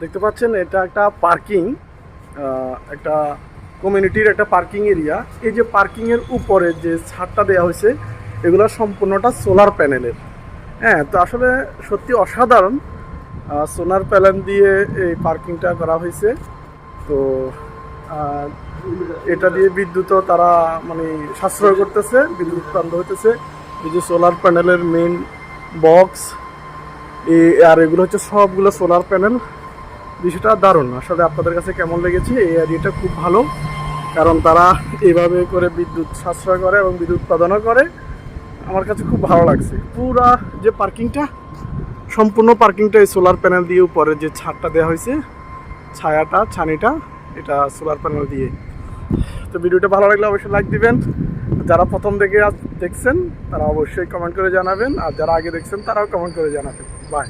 দেখতে পাচ্ছেন, এটা একটা পার্কিং একটা কমিউনিটির একটা পার্কিং এরিয়া এই যে পার্কিংয়ের উপরে যে ছাদটা দেওয়া হয়েছে, এগুলো সম্পূর্ণটা সোলার প্যানেলের হ্যাঁ তো আসলে সত্যি অসাধারণ। সোলার প্যানেল দিয়ে এই পার্কিংটা করা হয়েছে। তো এটা দিয়ে বিদ্যুৎও তারা মানে সাশ্রয় করতেছে, বিদ্যুৎ উৎপন্ন হইতেছে। এই যে সোলার প্যানেলের মেইন বক্স আর এগুলো হচ্ছে সবগুলো সোলার প্যানেল বিষয়টা দারুণ। আসলে আপনাদের কাছে কেমন লেগেছে? এই এরিয়াটা খুব ভালো। কারণ তারা এইভাবে করে বিদ্যুৎ সাশ্রয় করে এবং বিদ্যুৎ উৎপাদনও করে। আমার কাছে খুব ভালো লাগছে। পুরা যে পার্কিংটা সম্পূর্ণ পার্কিংটা এই সোলার প্যানেল দিয়ে উপরে যে ছাদটা দেওয়া হয়েছে, ছায়াটা, ছানিটা, এটা সোলার প্যানেল দিয়ে। তো ভিডিওটা ভালো লাগলে অবশ্যই লাইক দিবেন। যারা প্রথম থেকে আজ দেখছেন, তারা অবশ্যই কমেন্ট করে জানাবেন, আর যারা আগে দেখছেন, তারাও কমেন্ট করে জানাবেন। বাই